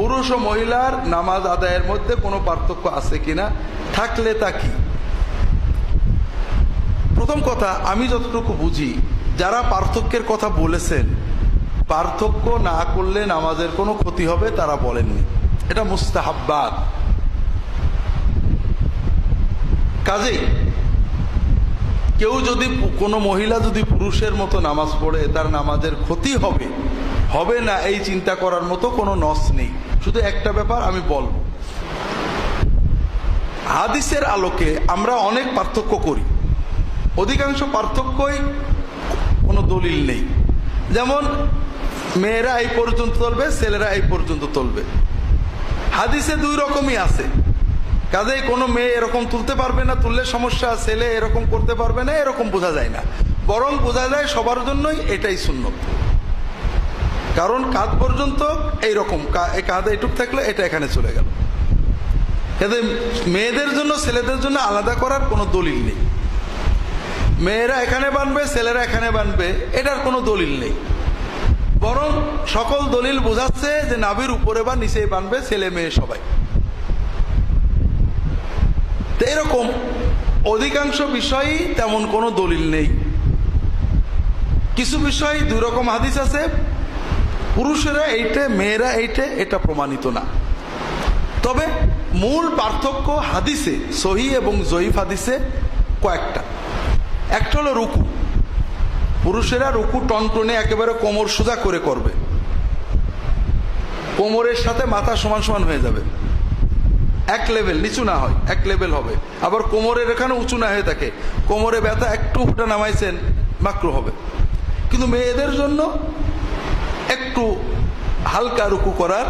পুরুষ ও মহিলার নামাজ আদায়ের মধ্যে কোনো পার্থক্য আছে কিনা? থাকলে তা কি? প্রথম কথা, আমি যতটুকু বুঝি, যারা পার্থক্যের কথা বলেছেন, পার্থক্য না করলে নামাজের কোনো ক্ষতি হবে তারা বলেননি। এটা মুস্তাহাব্বাদ কাজেই, কেউ যদি কোনো মহিলা যদি পুরুষের মতো নামাজ পড়ে, তার নামাজের ক্ষতি হবে। হবে না এই চিন্তা করার মতো কোনো নস নেই। শুধু একটা ব্যাপার আমি বলব। হাদিসের আলোকে আমরা অনেক পার্থক্য করি। অধিকাংশ পার্থক্যই কোনো দলিল নেই। যেমন, মেয়েরা এই পর্যন্ত তুলবে ছেলেরা এই পর্যন্ত তুলবে হাদিসে দুই রকমই আছে। কাজেই কোনো মেয়ে এরকম তুলতে পারবে না, তুললে সমস্যা, ছেলে এরকম করতে পারবে না, এরকম বোঝা যায় না। বরং বোঝা যায় সবার জন্যই এটাই শূন্য কারণ কাঁধ পর্যন্ত এইরকম এই কাঁধে এটুক থাকলে এটা এখানে চলে গেল। এতে মেয়েদের জন্য, ছেলেদের জন্য আলাদা করার কোনো দলিল নেই। মেয়েরা এখানে বানবে, ছেলেরা এখানে বানবে, এটার কোনো দলিল নেই। বরং সকল দলিল বোঝাচ্ছে যে নাভির উপরে বা নিচে বানবে ছেলে মেয়ে সবাই। তো এরকম অধিকাংশ বিষয়ই তেমন কোনো দলিল নেই। কিছু বিষয় দুই রকম হাদিস আছে পুরুষেরা এইটে, মেয়েরা এইটে, এটা প্রমাণিত না। তবে মূল পার্থক্য হাদিসে, সহি এবং জয়ীফ হাদিসে কয়েকটা। একটা হলো রুকু। পুরুষেরা রুকু টনটনে একেবারে কোমর সোজা করে করবে। কোমরের সাথে মাথা সমান সমান হয়ে যাবে। এক লেভেল নিচু না হয়, এক লেভেল হবে। আবার কোমরের এখানে উঁচু না হয়ে থাকে। কোমরে ব্যথা একটু ফুটা নামাইছেন, মাকরু হবে। কিন্তু মেয়েদের জন্য একটু হালকা রুকু করার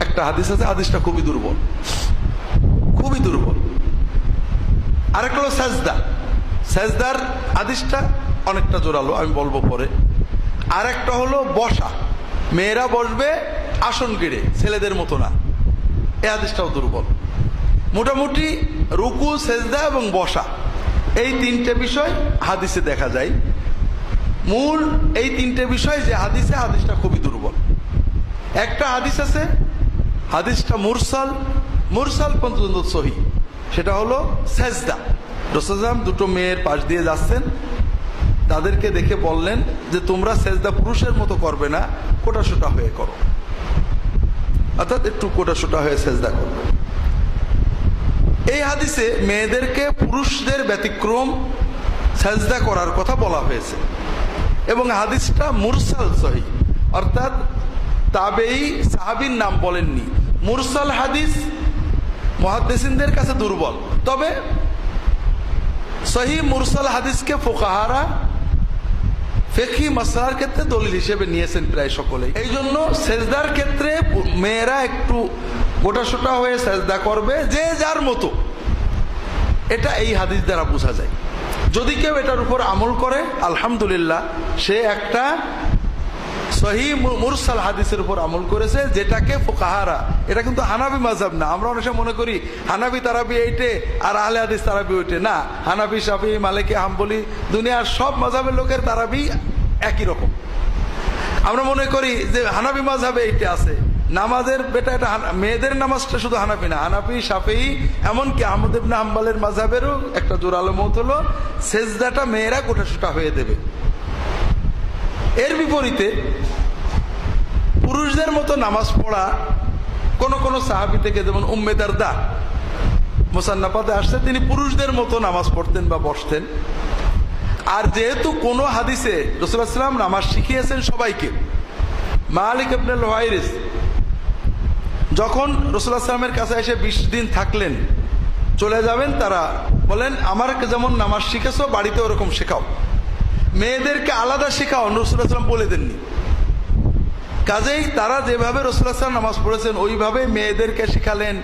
একটা হাদিস আছে, হাদিসটা খুবই দুর্বল। খুবই দুর্বল। আরেকটা হলো সাজদা। সাজদার হাদিসটা অনেকটা জোরালো, আমি বলব পরে। আর একটা হলো বসা। মেয়েরা বসবে আসন গিড়ে, ছেলেদের মতো না। এ হাদিসটাও দুর্বল। মোটামুটি রুকু, সেজদা এবং বসা, এই তিনটে বিষয় হাদিসে দেখা যায়। মূল এই তিনটে বিষয় যে হাদিসে, হাদিসটা খুবই দুর্বল। একটা হাদিস আছে, হাদিসটা মুরসাল মুরসাল পর্যন্ত সহি। সেটা হলো সেজদা। রসুলাম দুটো মেয়ের পাশ দিয়ে যাচ্ছেন। তাদেরকে দেখে বললেন যে, তোমরা সেজদা পুরুষের মতো করবে না, কোটাসোটা হয়ে করো। অর্থাৎ একটু কোটাসোটা হয়ে সেজদা করবে। এই হাদিসে মেয়েদেরকে পুরুষদের ব্যতিক্রম সেজদা করার কথা বলা হয়েছে। এবং হাদিসটা মুরসাল সহি। অর্থাৎ তাবেই সাহাবির নাম বলেননি। মুরসাল হাদিস মহাদ্দেসিনদের কাছে দুর্বল। তবে সহি মুরসাল হাদিসকে ফোকাহারা ফেকি মাসার ক্ষেত্রে দলিল হিসেবে নিয়েছেন প্রায় সকলেই। এই জন্য সেজদার ক্ষেত্রে মেয়েরা একটু গোটাসোটা হয়ে সেজদা করবে যে যার মতো। এটা এই হাদিস দ্বারা বোঝা যায়। যদি কেউ এটার উপর আমল করে, আলহামদুলিল্লাহ, সে একটা সহি মুরসাল হাদিসের উপর আমল করেছে, যেটাকে ফোকাহারা। এটা কিন্তু হানাবি মাঝাব না। আমরা অনেক সময় মনে করি, হানাবি তারাবি এইটে, আর আহলে হাদিস তারাবি ওইটে। না, হানাবি সাফি মালিকে, হাম্বলি, দুনিয়ার সব মাঝাবের লোকের তারাবি একই রকম। আমরা মনে করি যে হানাবি মাঝাবে এইটা আছে। নামাজের, বেটা এটা মেয়েদের নামাজটা শুধু হানাফি না, হানাফি সাফেই এমনকি আহমদ ইবনে হাম্বালের মাঝাবেরও একটা জোরালো মত হলো, সেজদাটা মেয়েরা গোটাসোটা হয়ে দেবে। এর বিপরীতে পুরুষদের মতো নামাজ পড়া কোন কোন সাহাবি থেকে, যেমন উম্মেদার দা মোসান্নাপাতে আসছে, তিনি পুরুষদের মতো নামাজ পড়তেন বা বসতেন। আর যেহেতু কোন হাদিসে রসুলাম নামাজ শিখিয়েছেন সবাইকে, মালিক আবনুল ওয়াইরিস যখন রসুলামের কাছে এসে বিশ দিন থাকলেন, চলে যাবেন, তারা বলেন আমার যেমন নামাজ শিখেছো, বাড়িতে ওরকম শেখাও। মেয়েদেরকে আলাদা শেখাও রসুলাম বলে দেননি। কাজেই তারা যেভাবে রসুলাম নামাজ পড়েছেন, ওইভাবে মেয়েদেরকে শেখালেন,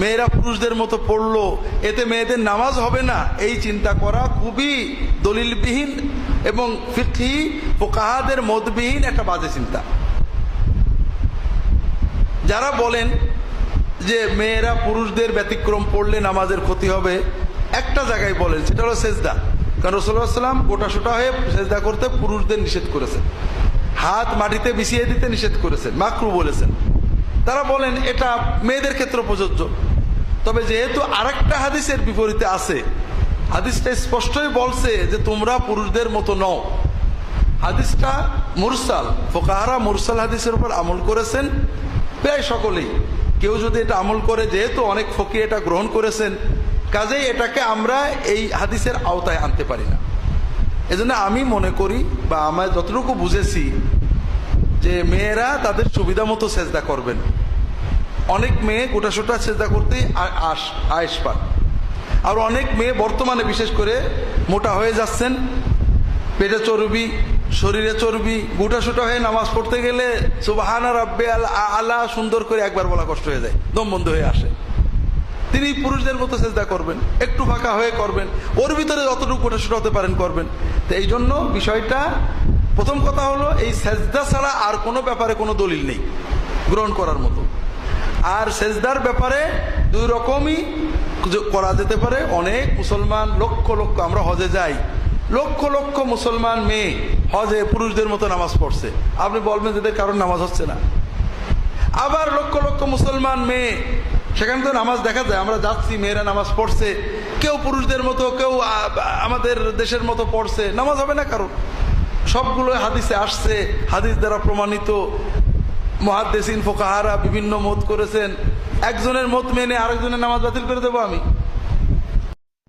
মেয়েরা পুরুষদের মতো পড়ল, এতে মেয়েদের নামাজ হবে না। এই চিন্তা করা খুবই দলিলবিহীন এবং ফিকি পোকাহাদের মতবিহীন একটা বাজে চিন্তা। যারা বলেন যে মেয়েরা পুরুষদের ব্যতিক্রম পড়লে নামাজের ক্ষতি হবে, একটা জায়গায় বলেন, সেটা হলো সেজদা। কারণ রসুল্লাহ সাল্লাম গোটা সোটা হয়ে সেজদা করতে পুরুষদের নিষেধ করেছেন। হাত মাটিতে বিছিয়ে দিতে নিষেধ করেছেন, মাকরু বলেছেন। তারা বলেন, এটা মেয়েদের ক্ষেত্রে প্রযোজ্য। তবে যেহেতু আরেকটা হাদিসের বিপরীতে আছে, হাদিসটা স্পষ্টই বলছে যে তোমরা পুরুষদের মতো নও। হাদিসটা মুরসাল, ফোকাহারা মুরসাল হাদিসের উপর আমল করেছেন। প্রায় সকলেই। কেউ যদি এটা আমল করে, যেহেতু অনেক ফকি এটা গ্রহণ করেছেন, কাজেই এটাকে আমরা এই হাদিসের আওতায় আনতে পারি না। এজন্য আমি মনে করি বা আমার যতটুকু বুঝেছি, যে মেয়েরা তাদের সুবিধা মতো সেজদা করবেন। অনেক মেয়ে গোটাসোটা সেজদা করতেই আস আয়েস পান আর অনেক মেয়ে বর্তমানে বিশেষ করে মোটা হয়ে যাচ্ছেন, পেটে চর্বি শরীরে চর্বি গোটাসোটা হয়ে নামাজ পড়তে গেলে রাব্বে আল আল্লাহ সুন্দর করে একবার বলা কষ্ট হয়ে যায়, দম বন্ধ হয়ে আসে। তিনি পুরুষদের মতো চেষ্টা করবেন, একটু ফাঁকা হয়ে করবেন, ওর ভিতরে যতটুকু গোটাসোটা হতে পারেন করবেন। তো এই জন্য বিষয়টা, প্রথম কথা হলো, এই সেজদা ছাড়া আর কোনো ব্যাপারে কোনো দলিল নেই, গ্রহণ করার মতো। আর সেজদার ব্যাপারে দুই রকমই করা যেতে পারে, অনেক মুসলমান লক্ষ লক্ষ আমরা হজে যাই লক্ষ লক্ষ মুসলমান মেয়ে হজে পুরুষদের মতো নামাজ পড়ছে। আপনি বলবেন যে কারণ নামাজ হচ্ছে না। আবার লক্ষ লক্ষ মুসলমান মেয়ে, সেখানে তো নামাজ দেখা যায়, আমরা যাচ্ছি, মেয়েরা নামাজ পড়ছে, কেউ পুরুষদের মতো, কেউ আমাদের দেশের মতো পড়ছে, নামাজ হবে না কারণ সবগুলো হাদিসে আসছে, হাদিস দ্বারা প্রমাণিত। মহাদ্দেসিন, ফোকাহারা, বিভিন্ন মত করেছেন। একজনের মত মেনে আরেকজনের নামাজ বাতিল করে দেবো আমি।